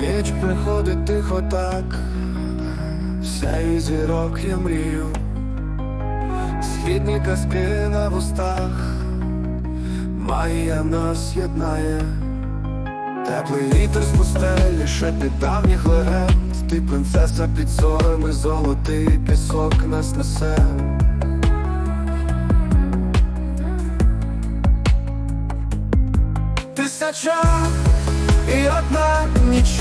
Ніч приходить тихо так, сяє зірок я мрію, Східні казки на вустах, Магія нас єднає, теплий вітер з пустелі, шепіт давніх легенд, ти принцеса під зорами, золотий пісок нас несе. Тисяча і одна ніч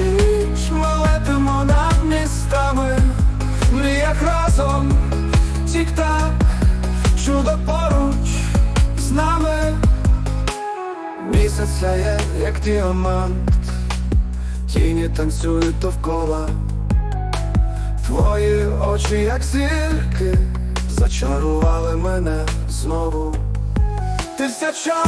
ми летимо над містами, мріях разом, тік-так, чудо поруч з нами. Місяць сяє, як діамант, тіні танцюють довкола. Твої очі, як зірки, зачарували мене знову. Тисяча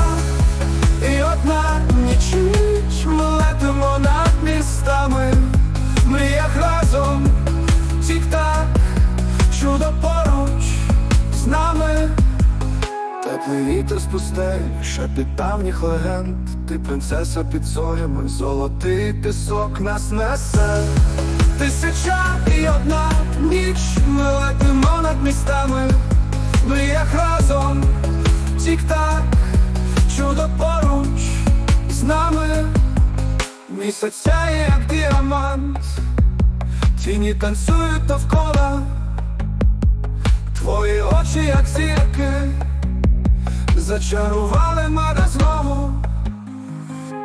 вітер з пустель, шепіт давніх легенд, ти принцеса під зорями, золотий пісок нас несе. Тисяча і одна ніч ми летимо над містами, в мріях разом, тік-так, чудо поруч з нами, місяць сяє, як діамант, тіні танцюють довкола, твої очі, як зірки, зачарували мене знову.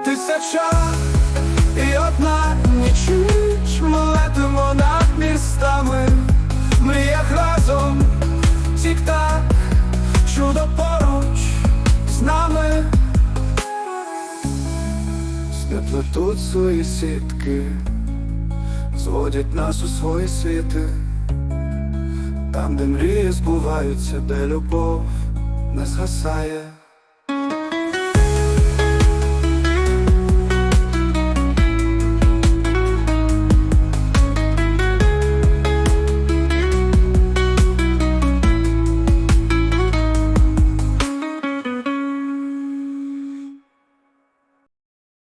Тисяча і одна ніч ми летимо над містами, в мріях разом, тік-так, чудо поруч з нами. Плетуть свої сітки, зводять нас у свої світи, там, де мрії збуваються, де любов nas raçaia.